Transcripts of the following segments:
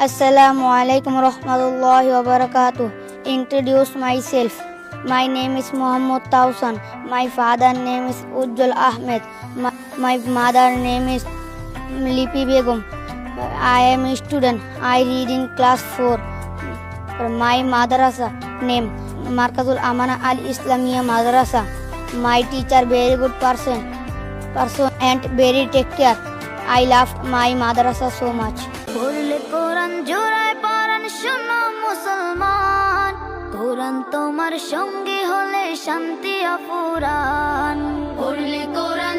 Alaikum warahmatullahi wabarakatuh. Introduce myself. My name is Muhammad Tausan. My father name is Ujjal Ahmed. My, my mother name is Lipi Begum. I am a student. I read in class 4. My madrasa name Markazul Amana Al Islamia Madrasa. My teacher very good person. Person and very take care. I love my madrasa so much. পড়লে কোরআন জোড়ায় পরাণ শোনো মুসলমান। কোরআন তোমার সঙ্গে হলে শান্তি অপুরান পড়লে কোরআন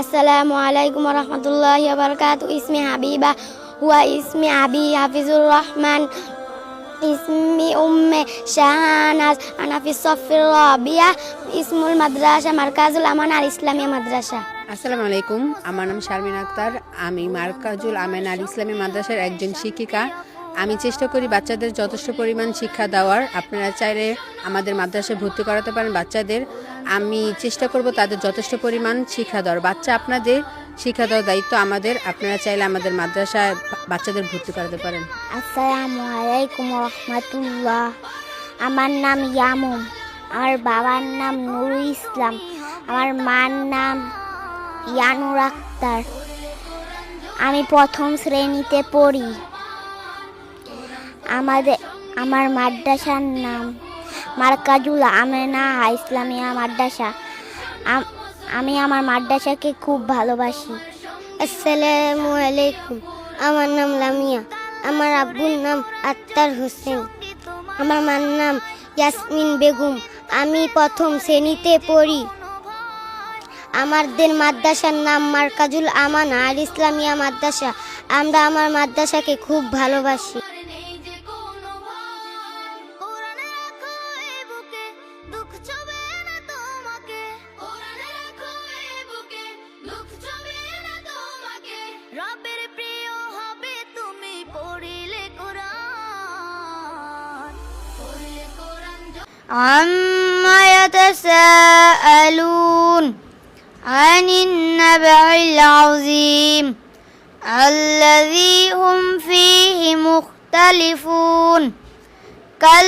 আসসালামু আলাইকুম রহমতুল্লাহ বরকাত ইসমি হাবিবা হুয়া ইসমি আবি হাফিজুর রহমান। ইসমি উম্মে শাহানাজ। আনাফি সফির রবিয়া। ইসমুল মাদ্রাসা মারকাজুল আমানার ইসলামিয়া মাদ্রাসা। আসসালামু আলাইকুম। আমার নাম শারমিন আক্তার। আমি মারকাজুল আমেনার ইসলামী মাদ্রাসার একজন শিক্ষিকা। আমি চেষ্টা করি বাচ্চাদের যথেষ্ট পরিমাণ শিক্ষা দেওয়ার। আপনারা চাইলে আমাদের মাদ্রাসায় ভর্তি করাতে পারেন বাচ্চাদের। আমি চেষ্টা করব তাদের যথেষ্ট পরিমাণ শিক্ষা দেওয়ার। বাচ্চা আপনাদের শিক্ষা দেওয়ার দায়িত্ব আমাদের। আপনারা চাইলে আমাদের মাদ্রাসায় বাচ্চাদের ভর্তি করাতে পারেন। আসসালামু আলাইকুম রহমতুল্লাহ। আমার নাম ইয়ামুম আমার বাবার নাম নুরুল ইসলাম। আমার মার নাম ইয়ানুর আক্তার। আমি প্রথম শ্রেণীতে পড়ি। আমাদের, আমার মাদ্রাসার নাম মার্কাজুল আমেনা ইসলামিয়া মাদ্রাসা। আমি আমার মাদ্রাসাকে খুব ভালোবাসি। আসসালামু আলাইকুম, আমার নাম লামিয়া, আমার আব্বুর নাম আত্তার হোসেন। আমার মার নাম ইয়াসমিন বেগম, আমি প্রথম শ্রেণীতে পড়ি। আমাদের মাদ্রাসার নাম মার্কাজুল আমান আল ইসলামিয়া মাদ্রাসা। আমরা আমার মাদ্রাসাকে খুব ভালোবাসি। রবের প্রিয় হবে তুমি পড়িলে কোরআন পড়িলে কোরআন عما يتساءلون عن النبع العظيم الذي هم فيه مختلفون